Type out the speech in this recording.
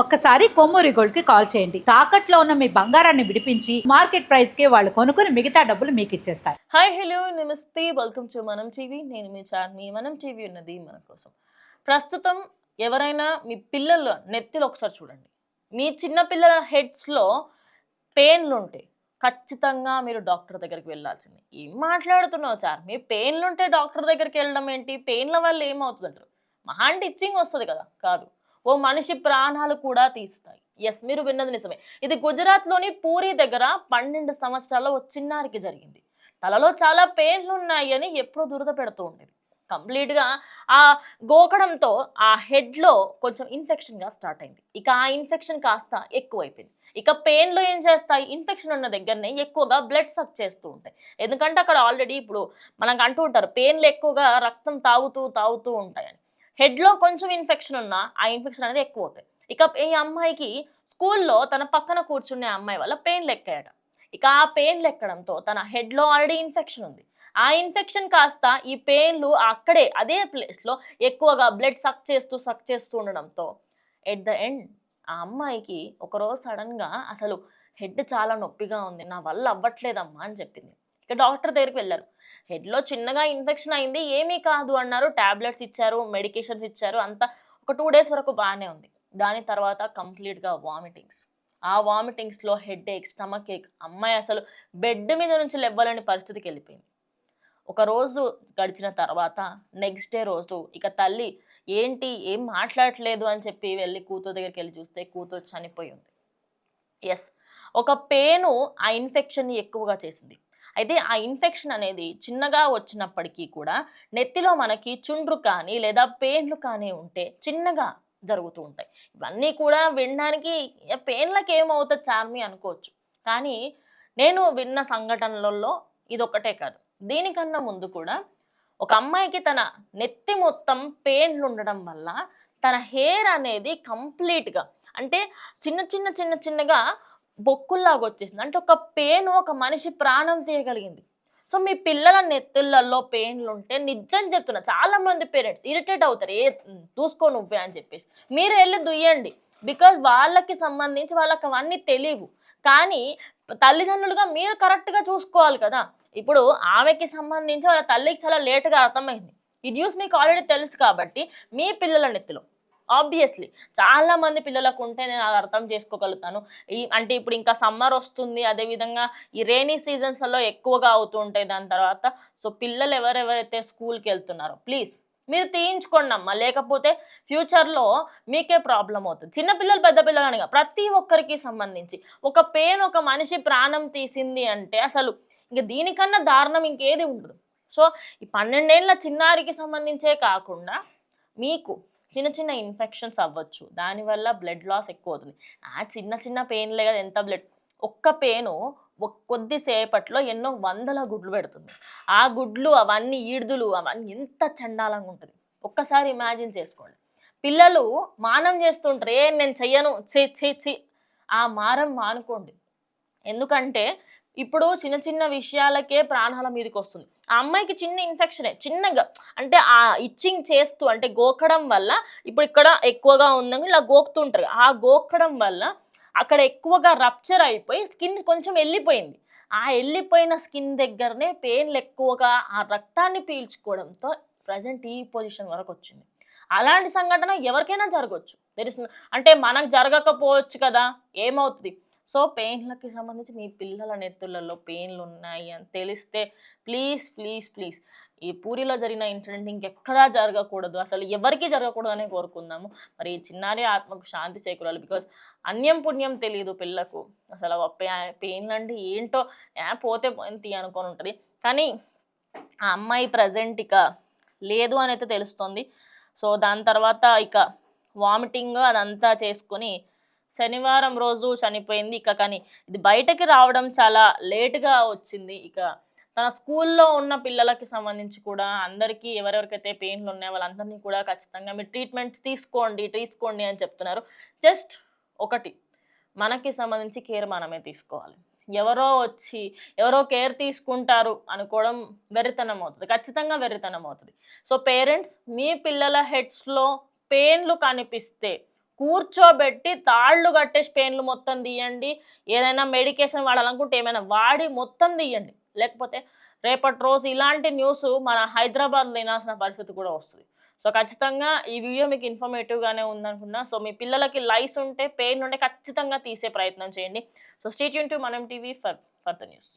ఒక్కసారి కొమ్మూరి గోల్డ్కి కాల్ చేయండి. తాకట్లో ఉన్న మీ బంగారాన్ని విడిపించి మార్కెట్ ప్రైస్కి వాళ్ళు కొనుక్కుని మిగతా డబ్బులు మీకు ఇచ్చేస్తారు. హాయ్ హలో నమస్తే. Welcome to Manam TV. నేను మీ చార్మి. మనం టీవీ ఉన్నది మన కోసం. ప్రస్తుతం ఎవరైనా మీ పిల్లల నెత్తిలో ఒకసారి చూడండి. మీ చిన్న పిల్లల హెడ్స్లో పెయిన్లు ఉంటాయి ఖచ్చితంగా మీరు డాక్టర్ దగ్గరికి వెళ్ళాల్సింది. ఏం మాట్లాడుతున్నావు సార్ మీ పెయిన్లు ఉంటే డాక్టర్ దగ్గరికి వెళ్ళడం ఏంటి? పెయిన్ల వల్ల ఏమవుతుంది అంటారు మహా అంటే ఇచ్చింగ్ వస్తుంది కదా. కాదు. ఓ మనిషి ప్రాణాలు కూడా తీస్తాయి. ఎస్ మీరు విన్నది నిజమే. ఇది గుజరాత్లోని పూరి దగ్గర పన్నెండు సంవత్సరాల ఓ చిన్నారికి జరిగింది. తలలో చాలా పెయిన్లు ఉన్నాయి అని ఎప్పుడూ దురద పెడుతూ ఉండేది. కంప్లీట్గా ఆ గోకడంతో ఆ హెడ్లో కొంచెం ఇన్ఫెక్షన్గా స్టార్ట్ అయింది. ఇక ఆ ఇన్ఫెక్షన్ కాస్త ఎక్కువైపోయింది. ఇక పెయిన్లో ఏం చేస్తాయి? ఇన్ఫెక్షన్ ఉన్న దగ్గరనే ఎక్కువగా బ్లడ్ సక్ చేస్తూ ఉంటాయి. ఎందుకంటే అక్కడ ఆల్రెడీ ఇప్పుడు మనకు అంటూ ఉంటారు పెయిన్లు ఎక్కువగా రక్తం తాగుతూ తాగుతూ ఉంటాయని. హెడ్లో కొంచెం ఇన్ఫెక్షన్ ఉన్నా ఆ ఇన్ఫెక్షన్ అనేది ఎక్కువ అవుతాయి. ఇక ఈ అమ్మాయికి స్కూల్లో తన పక్కన కూర్చునే అమ్మాయి వల్ల పెయిన్లు ఎక్కాయట ఇక ఆ పెయిన్ ఎక్కడంతో తన హెడ్లో ఆల్రెడీ ఇన్ఫెక్షన్ ఉంది. ఆ ఇన్ఫెక్షన్ కాస్త ఈ పెయిన్లు అక్కడే అదే ప్లేస్లో ఎక్కువగా బ్లడ్ సక్ చేస్తూ సక్ చేస్తూ ఉండడంతో ఎట్ ద ఎండ్ ఆ అమ్మాయికి ఒకరోజు సడన్గా అసలు హెడ్ చాలా నొప్పిగా ఉంది. నా వల్ల అవ్వట్లేదమ్మా అని చెప్పింది. ఇక డాక్టర్ దగ్గరికి వెళ్ళారు. హెడ్లో చిన్నగా ఇన్ఫెక్షన్ అయింది ఏమీ కాదు అన్నారు. టాబ్లెట్స్ ఇచ్చారు మెడికేషన్స్ ఇచ్చారు. అంతా ఒక టూ డేస్ వరకు బాగానే ఉంది. దాని తర్వాత కంప్లీట్గా వామిటింగ్స్ ఆ వామిటింగ్స్లో హెడ్ ఏక్ స్టమక్ ఏక్ అమ్మాయి అసలు బెడ్ మీద నుంచి లెవ్వాలని పరిస్థితికి వెళ్ళిపోయింది. ఒక రోజు గడిచిన తర్వాత నెక్స్ట్ డే రోజు ఇక తల్లి ఏంటి? ఏం మాట్లాడట్లేదు? అని చెప్పి వెళ్ళి కూతురు దగ్గరికి వెళ్ళి చూస్తే కూతురు చనిపోయి ఉంది. ఎస్ ఒక పేను ఆ ఇన్ఫెక్షన్ని ఎక్కువగా చేసింది. అయితే ఆ ఇన్ఫెక్షన్ అనేది చిన్నగా వచ్చినప్పటికీ కూడా నెత్తిలో మనకి చుండ్రు కానీ లేదా పెయిన్లు కానీ ఉంటే చిన్నగా జరుగుతూ ఉంటాయి. ఇవన్నీ కూడా వినడానికి ఏ పెయిన్లకి ఏమవుతుంది చార్మి అనుకోవచ్చు. కానీ నేను విన్న సంఘటనలలో ఇది ఒకటే కాదు. దీనికన్నా ముందు కూడా ఒక అమ్మాయికి తన నెత్తి మొత్తం పెయిన్లు ఉండడం వల్ల తన హెయిర్ అనేది కంప్లీట్గా అంటే చిన్న చిన్న చిన్న చిన్నగా బొక్కుల్లాగా వచ్చేసింది. అంటే ఒక పెయిన్ ఒక మనిషి ప్రాణం తీయగలిగింది. సో మీ పిల్లల నెత్తులలో పెయిన్లు ఉంటే నిజం చెప్తున్నా చాలా మంది పేరెంట్స్ ఇరిటేట్ అవుతారు. ఏ చూసుకో నువ్వే అని చెప్పేసి. మీరు వెళ్ళి దుయ్యండి. బికాజ్ వాళ్ళకి సంబంధించి వాళ్ళకి అవన్నీ తెలియవు. కానీ తల్లిదండ్రులుగా మీరు కరెక్ట్గా చూసుకోవాలి కదా. ఇప్పుడు ఆమెకి సంబంధించి వాళ్ళ తల్లికి చాలా లేటుగా అర్థమైంది. ఈ న్యూస్ మీకు ఆల్రెడీ తెలుసు కాబట్టి మీ పిల్లల నెత్తిలో. ఆబ్వియస్లీ చాలా మంది పిల్లలకు ఉంటే నేను అది అర్థం చేసుకోగలుగుతాను. ఈ అంటే ఇప్పుడు ఇంకా సమ్మర్ వస్తుంది అదేవిధంగా ఈ రైనీ సీజన్స్లో ఎక్కువగా అవుతూ ఉంటాయి దాని తర్వాత. సో పిల్లలు ఎవరెవరైతే స్కూల్కి వెళ్తున్నారో ప్లీజ్ మీరు తీయించుకోండి అమ్మా. లేకపోతే ఫ్యూచర్లో మీకే ప్రాబ్లం అవుతుంది. చిన్న పిల్లలు పెద్ద పిల్లలు అనగా ప్రతి ఒక్కరికి సంబంధించి ఒక పెయిన్ ఒక మనిషి ప్రాణం తీసింది అంటే అసలు ఇంక దీనికన్నా దారుణం ఇంకేది ఉండదు. సో ఈ పన్నెండేళ్ళ చిన్నారికి సంబంధించే కాకుండా మీకు చిన్న చిన్న ఇన్ఫెక్షన్స్ అవ్వచ్చు. దానివల్ల బ్లడ్ లాస్ ఎక్కువ అవుతుంది ఆ చిన్న చిన్న పెయిన్లే కదా ఎంత బ్లడ్ ఒక్క పెయిన్ కొద్దిసేపట్లో ఎన్నో వందల గుడ్లు పెడుతుంది. ఆ గుడ్లు అవన్నీ ఈడుదులు అవన్నీ ఎంత చండాలంగా ఉంటుంది. ఒక్కసారి ఇమాజిన్ చేసుకోండి. పిల్లలు మానం చేస్తుంటారు ఏ నేను చెయ్యను. చి చి చి ఆ మారం మానుకోండి. ఎందుకంటే ఇప్పుడు చిన్న చిన్న విషయాలకే ప్రాణాల మీదకి వస్తుంది ఆ అమ్మాయికి చిన్న ఇన్ఫెక్షనే చిన్నగా అంటే ఆ ఇచ్చింగ్ చేస్తూ అంటే గోకడం వల్ల ఇప్పుడు ఇక్కడ ఎక్కువగా ఉందని ఇలా గోకుతుంటారు. ఆ గోకడం వల్ల అక్కడ ఎక్కువగా రప్చర్ అయిపోయి స్కిన్ కొంచెం వెళ్ళిపోయింది. ఆ వెళ్ళిపోయిన స్కిన్ దగ్గరనే పెయిన్లు ఎక్కువగా ఆ రక్తాన్ని పీల్చుకోవడంతో ప్రజెంట్ ఈ పొజిషన్ వరకు వచ్చింది. అలాంటి సంఘటన ఎవరికైనా జరగవచ్చు తెలుసు అంటే మనకు జరగకపోవచ్చు కదా ఏమవుతుంది? సో పెయిన్లకి సంబంధించి మీ పిల్లల నెత్తులలో పెయిన్లు ఉన్నాయి అని తెలిస్తే ప్లీజ్ ప్లీజ్ ప్లీజ్. ఈ పూరిలో జరిగిన ఇన్సిడెంట్ ఇంకెక్కడా జరగకూడదు. అసలు ఎవరికి జరగకూడదనే కోరుకుందాము. మరి చిన్నారి ఆత్మకు శాంతి చేకూరాలి. బికాస్ అన్యం పుణ్యం తెలియదు పిల్లకు. అసలు పెయిన్ అంటే ఏంటో ఏ పోతే పోయింది అనుకొని ఉంటుంది. కానీ ఆ అమ్మాయి ప్రజెంట్ ఇక లేదు అని అయితే తెలుస్తుంది. సో దాని తర్వాత ఇక వామిటింగ్ అదంతా చేసుకొని శనివారం రోజు చనిపోయింది ఇక కానీ. ఇది బయటకి రావడం చాలా లేటుగా వచ్చింది ఇక. తన స్కూల్లో ఉన్న పిల్లలకి సంబంధించి కూడా అందరికీ ఎవరెవరికైతే పెయిన్లు ఉన్నాయో వాళ్ళందరినీ కూడా ఖచ్చితంగా మీరు ట్రీట్మెంట్స్ తీసుకోండి తీసుకోండి అని చెప్తున్నారు. జస్ట్ ఒకటి మనకి సంబంధించి కేర్ మనమే తీసుకోవాలి. ఎవరో వచ్చి ఎవరో కేర్ తీసుకుంటారు అనుకోవడం వెర్రితనం అవుతుంది ఖచ్చితంగా వెర్రితనం అవుతుంది. సో పేరెంట్స్ మీ పిల్లల హెడ్స్లో పెయిన్లు కనిపిస్తే కూర్చోబెట్టి తాళ్ళు కట్టేసి పెయిన్లు మొత్తం తీయండి. ఏదైనా మెడికేషన్ వాడాలనుకుంటే ఏమైనా వాడి మొత్తం తీయండి. లేకపోతే రేపటి రోజు ఇలాంటి న్యూస్ మన హైదరాబాద్ వినాల్సిన పరిస్థితి కూడా వస్తుంది. సో ఖచ్చితంగా ఈ వీడియో మీకు ఇన్ఫర్మేటివ్గానే ఉందనుకున్నా. సో మీ పిల్లలకి లైస్ ఉంటే పెయిన్ ఉంటే ఖచ్చితంగా తీసే ప్రయత్నం చేయండి. So stay Yoon to Manam TV for for the news